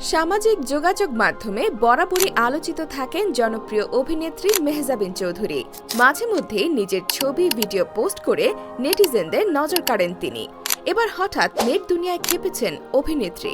সামাজিক যোগাযোগ মাধ্যমে বরাবরই আলোচিত থাকেন জনপ্রিয় অভিনেত্রী মেহজাবিন চৌধুরী। মাঝে মধ্যে নিজের ছবি, ভিডিও পোস্ট করে নেটিজেনদের নজর কাড়েন তিনি। এবার হঠাৎ নেট দুনিয়ায় খেপেছেন অভিনেত্রী।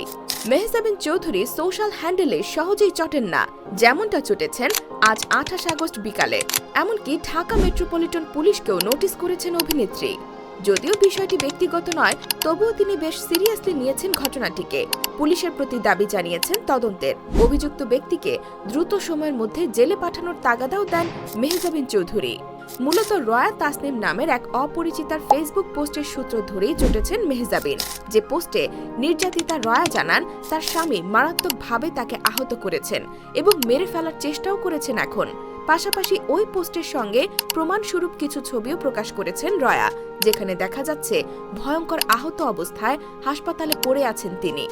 মেহজাবিন চৌধুরী সোশ্যাল হ্যান্ডেলে সহজেই চটেন না, যেমনটা চটেছেন আজ আঠাশ আগস্ট বিকালে। এমনকি ঢাকা মেট্রোপলিটন পুলিশকেও নোটিশ করেছেন অভিনেত্রী। যদিও বিষয়টি ব্যক্তিগত নয়, তবুও তিনি বেশ সিরিয়াসলি নিয়েছেন ঘটনাটিকে। পুলিশের প্রতি দাবি জানিয়েছেন তদন্তের। অভিযুক্ত ব্যক্তিকে দ্রুত সময়ের মধ্যে জেলে পাঠানোর তাগাদাও দেন মেহজাবিন চৌধুরী। মূলত রয়া তাসনিম নামের এক অপরিচিতার ফেসবুক পোস্টের সূত্র ধরেই জুটেছেন মেহজাবিন। যে পোস্টে নির্যাতিতা রয়া জানান, তার স্বামী মারাত্মকভাবে তাকে আহত করেছেন এবং মেরে ফেলার চেষ্টাও করেছেন এখন। পাশাপাশি ওই পোস্টের সঙ্গে প্রমাণস্বরূপ কিছু ছবিও প্রকাশ করেছেন রয়া, যেখানে দেখা যাচ্ছে ভয়ঙ্কর আহত অবস্থায় হাসপাতালে পড়ে আছেন তিনি।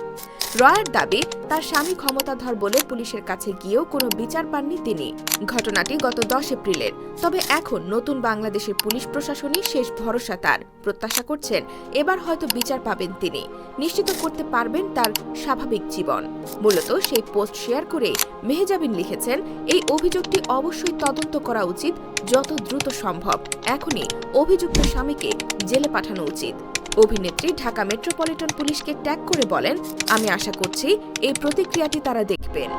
রয়ার দাবি, তার স্বামী ক্ষমতাধর বলে পুলিশের কাছে গিয়েও কোনো বিচার পাননি তিনি। ঘটনাটি গত দশ এপ্রিলের, তবে এখন নতুন বাংলাদেশের পুলিশ প্রশাসনই শেষ ভরসা তার। প্রত্যাশা করছেন, এবার হয়তো বিচার পাবেন তিনি। নিশ্চিত করতে পারবেন তার স্বাভাবিক জীবন। মূলত সেই পোস্ট শেয়ার করে মেহেজাবিন লিখেছেন, এই অভিযোগটি অবশ্যই তদন্ত করা উচিত যত দ্রুত সম্ভব। এখনই অভিযুক্ত স্বামীকে জেলে পাঠানো উচিত। অভিনেত্রী, ঢাকা মেট্রোপলিটন পুলিশকে ট্যাগ করে বলেন, আমি আশা করছি এই প্রতিক্রিয়াটি তারা দেখবেন।